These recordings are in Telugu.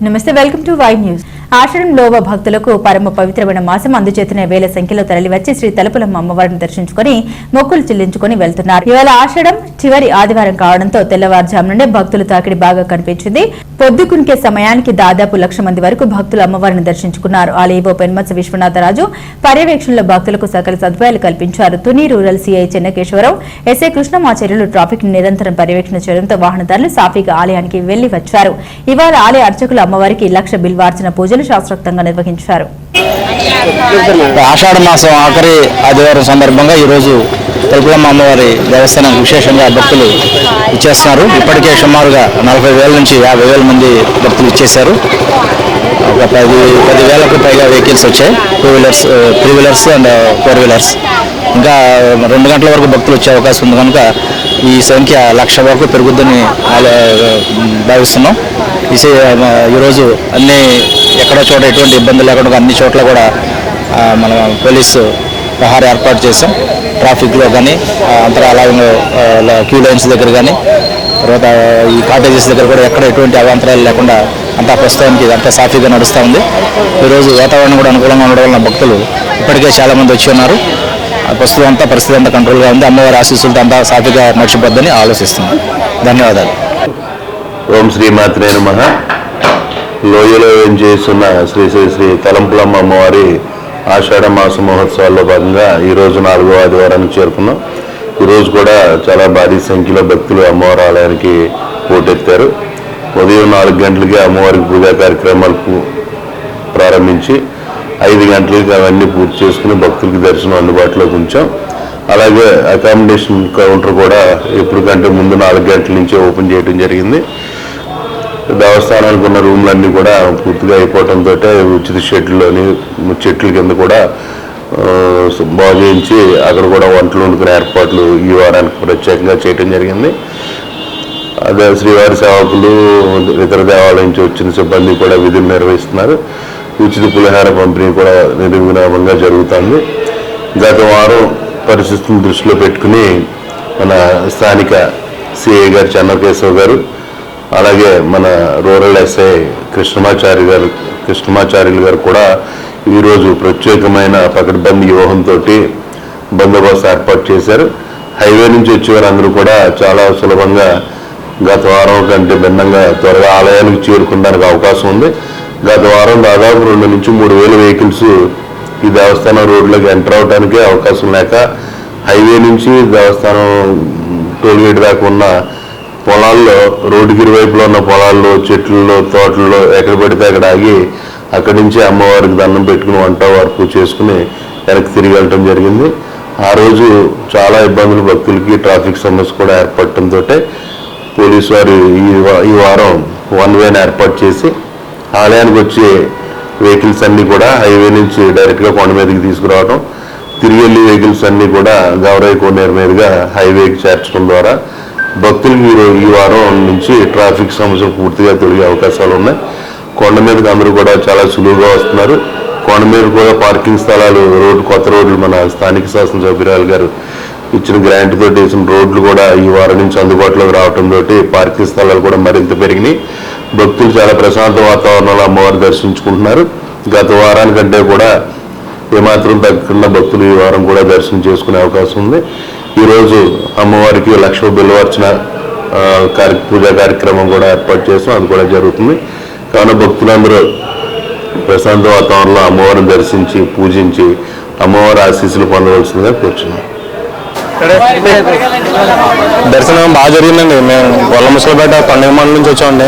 నమస్తే వెల్కమ్ టు వై న్యూస్ ఆషాఢంలోవ భక్తులకు పరమ పవిత్రమైన మాసం అందుచేతనే వేల సంఖ్యలో తరలివచ్చి శ్రీ తలుపులమ్మ అమ్మవారిని దర్శించుకుని మొక్కులు చెల్లించుకుని వెళ్తున్నారు. ఇవాళ ఆషాఢం చివరి ఆదివారం కావడంతో తెల్లవారుజాము నుండే భక్తులు తాకిడి బాగా కనిపించింది. పొద్దుకునికే సమయానికి దాదాపు లక్ష మంది వరకు భక్తులు అమ్మవారిని దర్శించుకున్నారు. ఆలయో పెన్మత్స విశ్వనాథరాజు పర్యవేక్షణలో భక్తులకు సకల సదుపాయాలు కల్పించారు. Tuni rural CI Chennakeswararao SI Krishnamacharyulu traffic నిరంతరం పర్యవేక్షణ చేయడంతో వాహనదారులు సాఫీగా ఆలయానికి వెళ్ళి వచ్చారు ఇవాళ ఆలయ అర్చకులు అమ్మవారికి లక్ష బిల్వార్చన పూజలు శాస్త్రోక్తంగా నిర్వహించారు. ఆషాఢ మాసం ఆఖరి ఆదివారం సందర్భంగా ఈరోజు తలుపులమ్మ అమ్మవారి దేవస్థానం విశేషంగా భక్తులు ఇచ్చేస్తున్నారు. ఇప్పటికే సుమారుగా నలభై వేల నుంచి యాభై వేల మంది భక్తులు ఇచ్చేశారు. ఒక పది పదివేలకు పైగా వెహికల్స్ వచ్చాయి. Two wheelers three wheelers and four wheelers ఇంకా రెండు గంటల వరకు భక్తులు వచ్చే అవకాశం ఉంది కనుక ఈ సంఖ్య లక్ష వరకు పెరుగుద్దని భావిస్తున్నాం. ఈ ఈరోజు అన్ని ఎక్కడో చోట ఎటువంటి ఇబ్బంది లేకుండా అన్ని చోట్ల కూడా మన పోలీసు ప్రహార ఏర్పాటు చేసాం ట్రాఫిక్లో కానీ అంతరాలయంలో క్యూ లైన్స్ దగ్గర కానీ తర్వాత ఈ కాటేజెస్ దగ్గర కూడా ఎక్కడ ఎటువంటి అవాంతరాలు లేకుండా అంతా ప్రస్తుతానికి అంతా సాఫీగా నడుస్తూ ఉంది. ఈరోజు వాతావరణం కూడా అనుకూలంగా ఉండడం వలన భక్తులు ఇప్పటికే చాలామంది వచ్చి ఉన్నారు. ప్రస్తుతం అంతా పరిస్థితి అంతా కంట్రోల్గా ఉంది. అమ్మవారి ఆశీస్సులతో అంతా సాఫీగా మర్చిపోద్దని ఆలోచిస్తున్నాను ధన్యవాదాలు. ఓం శ్రీమాత్రే నమ. లోయలో ఏం చేస్తున్న శ్రీ శ్రీ శ్రీ తలంపులమ్మ అమ్మవారి ఆషాఢ మాస మహోత్సవాల్లో భాగంగా ఈరోజు నాలుగో ఆదివారానికి చేరుకున్నాం. ఈరోజు కూడా చాలా భారీ సంఖ్యలో భక్తులు అమ్మవారి ఆలయానికి పోటెత్తారు ఉదయం నాలుగు గంటలకి అమ్మవారికి పూజా కార్యక్రమాలు ప్రారంభించి ఐదు గంటలకి అవన్నీ పూర్తి చేసుకుని భక్తులకి దర్శనం అందుబాటులోకి ఉంచాం. అలాగే అకామిడేషన్ కౌంటర్ కూడా ఎప్పటికంటే ముందు నాలుగు గంటల నుంచే ఓపెన్ చేయడం జరిగింది. దేవస్థానానికి ఉన్న రూమ్లన్నీ కూడా పూర్తిగా అయిపోవడంతో ఉచిత షెడ్లోని చెట్ల కింద కూడా ఆ, బాగు చేయించి అక్కడ కూడా వంటలు వండుకునే ఏర్పాట్లు ఈ వారానికి ప్రత్యేకంగా చేయడం జరిగింది. అదే శ్రీవారి సేవకులు ఇతర దేవాలయం నుంచి వచ్చిన సిబ్బంది కూడా విధులు నిర్వహిస్తున్నారు. ఉచిత పులిహార పంపిణీ కూడా నిర్విరామంగా జరుగుతుంది. గత వారం పరిస్థితులను దృష్టిలో పెట్టుకుని మన స్థానిక సిఐ గారు చంద్రకేశవ్ గారు అలాగే మన రూరల్ ఎస్ఐ కృష్ణమాచారి గారు కృష్ణమాచార్యులు గారు కూడా ఈరోజు ప్రత్యేకమైన పకడ్బందీ వ్యూహంతో బందోబస్తు ఏర్పాటు చేశారు. హైవే నుంచి వచ్చేవారందరూ కూడా చాలా సులభంగా గత వారం కంటే భిన్నంగా త్వరగా ఆలయానికి చేరుకోవడానికి అవకాశం ఉంది. గత వారం దాదాపు రెండు నుంచి మూడు వేల వెహికల్స్ ఈ దేవస్థానం రోడ్లోకి ఎంటర్ అవడానికి అవకాశం లేక హైవే నుంచి దేవస్థానం టోల్గేట్ దాకా ఉన్న పొలాల్లో రోడ్డుకి ఇరువైపులో ఉన్న పొలాల్లో చెట్లలో తోటల్లో ఎక్కడ పడితే అక్కడ ఆగి అక్కడి నుంచి అమ్మవారికి దండం పెట్టుకుని వంట వరకు చేసుకుని వెనక్కి తిరిగి వెళ్ళటం జరిగింది. ఆ రోజు చాలా ఇబ్బందులు భక్తులకి ట్రాఫిక్ సమస్య కూడా ఏర్పడటంతో పోలీసు వారు ఈ ఈ వారం వన్ వేని ఏర్పాటు చేసి ఆలయానికి వచ్చే వెహికల్స్ అన్నీ కూడా హైవే నుంచి డైరెక్ట్గా కొండ మీదకి తీసుకురావడం తిరిగి వెళ్ళి వెహికల్స్ అన్నీ కూడా గౌరవ కోనేరు మీదుగా హైవేకి చేర్చడం ద్వారా భక్తులకు ఈ ఈ వారం నుంచి ట్రాఫిక్ సమస్యలు పూర్తిగా తొలగే అవకాశాలు ఉన్నాయి. కొండ మీదకి అందరూ కూడా చాలా సులువుగా వస్తున్నారు. కొండ మీద కూడా పార్కింగ్ స్థలాలు రోడ్డు కొత్త రోడ్లు మన స్థానిక శాసన సభ్యురాలు గారు ఇచ్చిన గ్రాంట్ తోటి వేసిన రోడ్లు కూడా ఈ వారం నుంచి అందుబాటులోకి రావడం తోటి పార్కింగ్ స్థలాలు కూడా మరింత పెరిగినాయి. భక్తులు చాలా ప్రశాంత వాతావరణంలో అమ్మవారు దర్శించుకుంటున్నారు. గత వారానికంటే కూడా ఏమాత్రం తగ్గకుండా భక్తులు ఈ వారం కూడా దర్శనం చేసుకునే అవకాశం ఉంది. ఈరోజు అమ్మవారికి లక్ష్మ బిల్వార్చన కార్య పూజా కార్యక్రమం కూడా ఏర్పాటు చేస్తాం. అది కూడా జరుగుతుంది. కావున భక్తులందరూ ప్రశాంత వాతావరణంలో అమ్మవారిని దర్శించి పూజించి అమ్మవారి ఆశీస్సులు పొందవలసిందిగా కూర్చున్నాం. దర్శనం బాగా జరిగిందండి. మేము గొల్ల ముసలిపేట పండుగ మండలం నుంచి వచ్చామండి.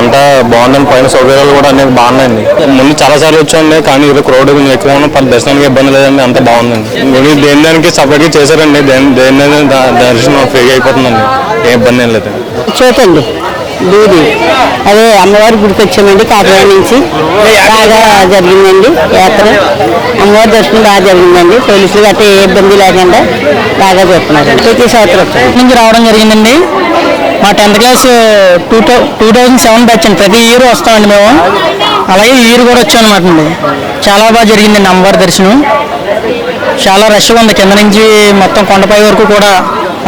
అంతా బాగుందండి. పైన సౌకర్యాలు కూడా అన్ని బాగున్నాయండి. ముందు చాలా సార్లు వచ్చామండి కానీ ఇది క్రౌడ్ కొంచెం ఎక్కువ ఉన్న. దర్శనానికి ఇబ్బంది లేదండి. అంత బాగుందండి. మేము దేని దానికి సపరేట్గా చేశారండి. దేని దేని దర్శనం ఫ్రీగా అయిపోతుందండి. ఏ ఇబ్బంది ఏం లేదండి. చోటండి దూది అదే అమ్మవారి గుడికి వచ్చామండి కాకినాడ నుంచి. బాగా జరిగిందండి యాత్ర. అమ్మవారి దర్శనం బాగా జరిగిందండి. పోలీసులు గట్రా ఏ ఇబ్బంది లేకుండా బాగా చెప్తున్నారు ప్రతి సంవత్సరం. నుంచి రావడం జరిగిందండి. మా tenth class two two two thousand seven batch అండి. ప్రతి ఇయర్ వస్తామండి మేము. అలాగే ఈ ఇయర్ కూడా వచ్చాం అనమాట అండి చాలా బాగా జరిగిందండి అమ్మవారి దర్శనం. చాలా రష్గా ఉంది. కింద నుంచి మొత్తం కొండపై వరకు కూడా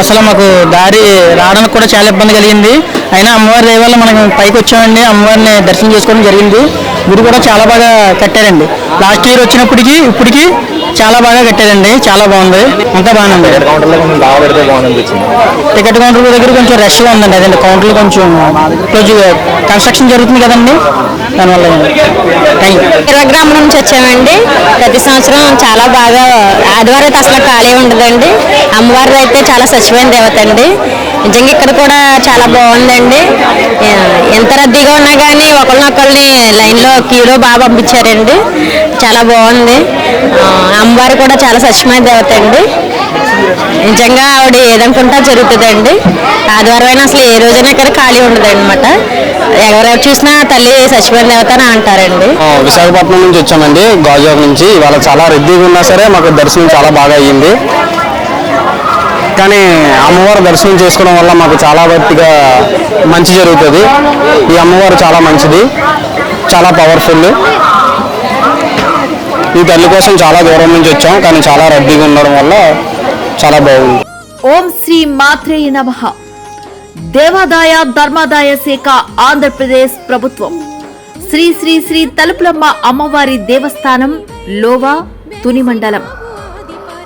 అసలు మాకు దారి రావడానికి కూడా చాలా ఇబ్బంది కలిగింది. అయినా అమ్మవారి దయ వల్ల మనం పైకి వచ్చామండి. అమ్మవారిని దర్శనం చేసుకోవడం జరిగింది. గుడి కూడా చాలా బాగా కట్టారండి. లాస్ట్ ఇయర్ వచ్చినప్పటికి ఇప్పటికి చాలా బాగా కట్టారండి. చాలా బాగుంది. అంతా బాగానే ఉంది టికెట్ కౌంటర్ దగ్గర కొంచెం రష్గా ఉందండి. అదే కౌంటర్లు కొంచెం కొంచెం కన్స్ట్రక్షన్ జరుగుతుంది కదండి. దానివల్ల థ్యాంక్ యూ గ్రామం నుంచి వచ్చామండి. ప్రతి సంవత్సరం చాలా బాగా ఆదివారం అయితే అసలు ఖాళీ ఉండదండి. అమ్మవారి అయితే చాలా స్వచ్ఛమైన దేవత అండి. నిజంగా ఇక్కడ కూడా చాలా బాగుందండి. ఎంత రద్దీగా ఉన్నా కానీ ఒకరినొకరిని లైన్లో క్యూలో బాగా పంపించారండి. చాలా బాగుంది. అమ్మవారు కూడా చాలా స్వచ్ఛమైన దేవత అండి. నిజంగా ఆవిడ ఏదనుకుంటా జరుగుతుందండి. ఆదివారం అయినా అసలు ఏ రోజైనా ఇక్కడ ఖాళీ ఉండదు అనమాట ఎవరెవరు చూసినా తల్లి సచివమైన దేవత అని అంటారండి. విశాఖపట్నం నుంచి వచ్చామండి. గాజువాక నుంచి. ఇవాళ చాలా రద్దీగా ఉన్నా సరే మాకు దర్శనం చాలా బాగా అయ్యింది. కానీ అమ్మవారు దర్శనం చేసుకోవడం వల్ల మాకు చాలా గట్టిగా మంచి జరుగుతుంది. ఈ అమ్మవారు చాలా మంచిది చాలా పవర్ఫుల్ ఈ తల్లి కోసం చాలా దూరం నుంచి వచ్చాం కానీ చాలా రద్దీగా ఉండడం వల్ల చాలా బాగుంది. ఓం శ్రీ మాత్రే నమ. దేవాదాయ ధర్మాదాయ శాఖ ఆంధ్రప్రదేశ్ ప్రభుత్వం. శ్రీ శ్రీ శ్రీ తలుపులమ్మ అమ్మవారి దేవస్థానం లోవా తుని మండలం